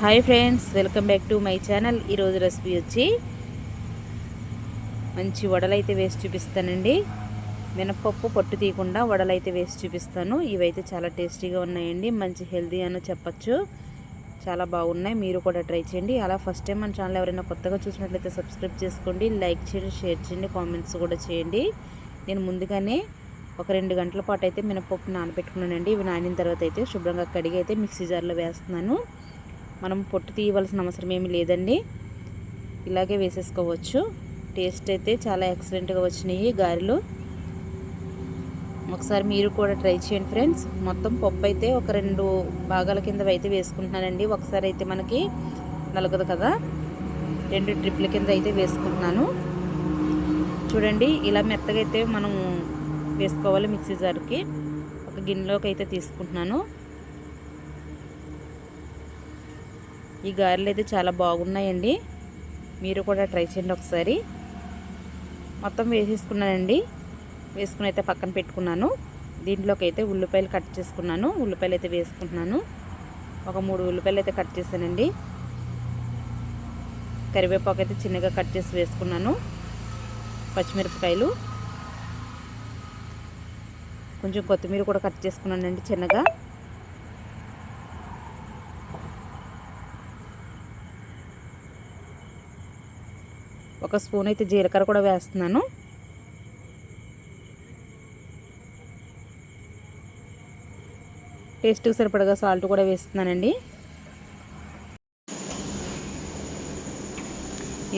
Hi friends welcome back to my channel ఈరోజు recipe వచ్చి మంచి వడలైతే వేసి చూపిస్తానండి. మినపప్పు పొట్టు తీయకుండా వడలైతే వేసి చూపిస్తాను. ఇవైతే చాలా టేస్టీగా ఉన్నాయండి. మంచి హెల్దీ అని చెప్పచ్చు. చాలా బాగున్నాయి. మీరు కూడా ట్రై చేయండి. అలా ఫస్ట్ టైం మన ఛానల్ ఎవరైనా కొత్తగా చూసినట్లయితే సబ్స్క్రైబ్ చేసుకోండి. లైక్ చేయండి షేర్ చేయండి కామెంట్స్ కూడా చేయండి. నేను ముందుగానే ఒక రెండు గంటల పాటు అయితే మినపప్పు నానబెట్టుకున్నానండి. ఇవి నానిన తర్వాత అయితే శుభ్రంగా కడిగి అయితే మిక్సీ జార్లో వేస్తున్నాను. మనం పొట్టు తీయవలసిన అవసరం ఏమీ లేదండి. ఇలాగే వేసేసుకోవచ్చు. టేస్ట్ అయితే చాలా ఎక్సలెంట్గా వచ్చినాయి గారెలు. ఒకసారి మీరు కూడా ట్రై చేయండి ఫ్రెండ్స్. మొత్తం పప్పు అయితే ఒక రెండు భాగాల కింద అయితే వేసుకుంటున్నానండి. ఒకసారి అయితే మనకి నలగదు కదా? రెండు ట్రిప్ల కింద అయితే వేసుకుంటున్నాను. చూడండి ఇలా మెత్తగా అయితే మనం వేసుకోవాలి మిక్సీ జార్కి. ఒక గిన్నెలోకి అయితే తీసుకుంటున్నాను. ఈ గారెలు అయితే చాలా బాగున్నాయండి. మీరు కూడా ట్రై చేయండి ఒకసారి. మొత్తం వేసేసుకున్నానండి. వేసుకుని అయితే పక్కన పెట్టుకున్నాను. దీంట్లోకి అయితే ఉల్లిపాయలు కట్ చేసుకున్నాను. ఉల్లిపాయలు అయితే వేసుకుంటున్నాను. ఒక మూడు ఉల్లిపాయలు అయితే కట్ చేశానండి. కరివేపాకు అయితే చిన్నగా కట్ చేసి వేసుకున్నాను. పచ్చిమిరపకాయలు. కొంచెం కొత్తిమీర కూడా కట్ చేసుకున్నానండి చిన్నగా. ఒక స్పూన్ అయితే జీలకర్ర కూడా వేస్తున్నాను. టేస్ట్కి సరిపడగా సాల్ట్ కూడా వేస్తున్నానండి.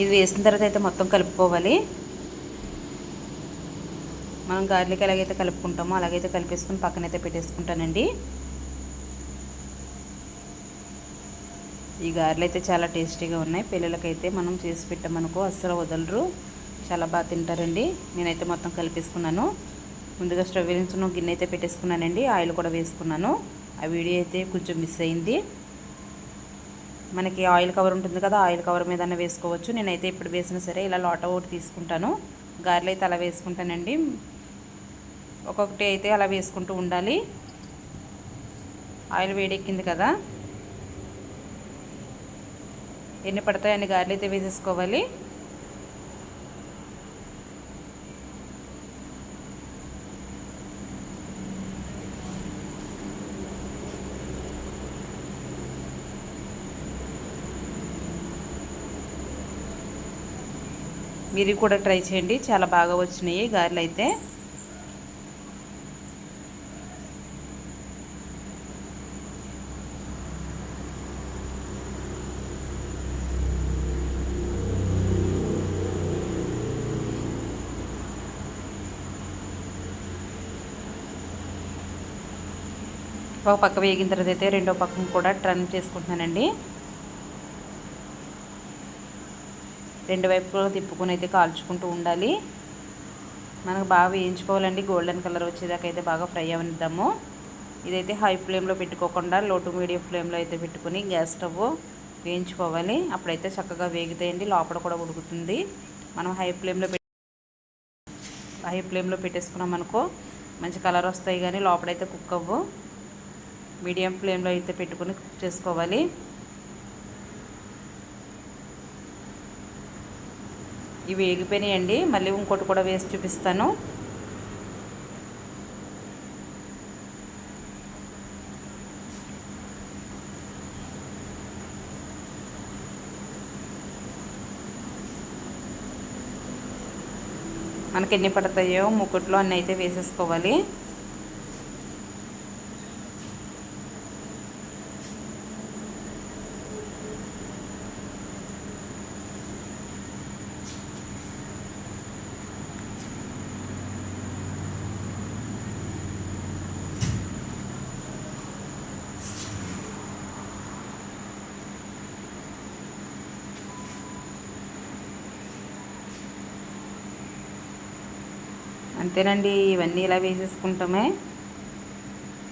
ఇది వేసిన తర్వాత అయితే మొత్తం కలుపుకోవాలి. మనం గార్లిక్ ఎలాగైతే కలుపుకుంటామో అలాగైతే కలిపేసుకుని పక్కనైతే పెట్టేసుకుంటానండి. ఈ గారెలు అయితే చాలా టేస్టీగా ఉన్నాయి. పిల్లలకైతే మనం చేసి పెట్టామనుకో అస్సలు వదలరు. చాలా బాగా తింటారండి. నేనైతే మొత్తం కలిపేసుకున్నాను. ముందుగా స్టవ్ వెలించున్న గిన్నె అయితే పెట్టేసుకున్నానండి. ఆయిల్ కూడా వేసుకున్నాను. ఆ వీడియో అయితే కొంచెం మిస్ అయింది. మనకి ఆయిల్ కవర్ ఉంటుంది కదా ఆయిల్ కవర్ మీద వేసుకోవచ్చు. నేనైతే ఇప్పుడు వేసినా సరే ఇలా లోట ఒకటి తీసుకుంటాను. గారెలు అయితే అలా వేసుకుంటానండి. ఒక్కొక్కటి అయితే అలా వేసుకుంటూ ఉండాలి. ఆయిల్ వేడెక్కింది కదా. ఎన్ని పడతాయి అన్ని గారెలు అయితే వేసేసుకోవాలి మీరు కూడా ట్రై చేయండి చాలా బాగా వచ్చినాయి గారెలు అయితే ఒక పక్క వేగిన తర్వాత అయితే రెండో పక్కన కూడా టర్న్ చేసుకుంటున్నానండి. రెండు వైపులో తిప్పుకొని అయితే కాల్చుకుంటూ ఉండాలి. మనకు బాగా వేయించుకోవాలండి. గోల్డెన్ కలర్ వచ్చేదాకా అయితే బాగా ఫ్రై అవనిద్దాము ఇదైతే హై ఫ్లేమ్లో పెట్టుకోకుండా లో టు మీడియం ఫ్లేమ్లో అయితే పెట్టుకుని గ్యాస్ స్టవ్ వేయించుకోవాలి. అప్పుడైతే చక్కగా వేగుతాయండి. లోపల కూడా ఉడుకుతుంది. మనం హై ఫ్లేమ్లో పెట్టి హై ఫ్లేమ్లో పెట్టేసుకున్నాం అనుకో మంచి కలర్ వస్తాయి కానీ లోపలైతే కుక్ అవ్వు మీడియం ఫ్లేమ్లో అయితే పెట్టుకుని కుక్ చేసుకోవాలి. ఇవి వేగిపోయినాయండి. మళ్ళీ ఇంకోటి కూడా వేసి చూపిస్తాను. మనకి ఎన్ని పడతాయో ముక్కుట్లో అన్నీ అయితే వేసేసుకోవాలి. అంతేనండి ఇవన్నీ ఇలా వేసేసుకుంటామే.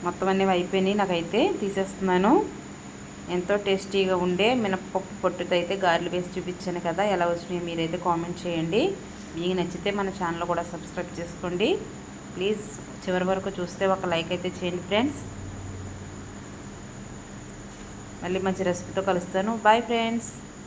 మొత్తం అన్నీ అయిపోయినాయి నాకైతే తీసేస్తున్నాను. ఎంతో టేస్టీగా ఉండే మినపప్పు పొట్టుతో అయితే గారెలు వేసి చూపించాను కదా ఎలా వచ్చినాయో మీరైతే కామెంట్ చేయండి. మీకు నచ్చితే మన ఛానల్ కూడా సబ్స్క్రైబ్ చేసుకోండి. ప్లీజ్ చివరి వరకు చూస్తే ఒక లైక్ అయితే చేయండి ఫ్రెండ్స్. మళ్ళీ మంచి రెసిపీతో కలుస్తాను. Bye friends.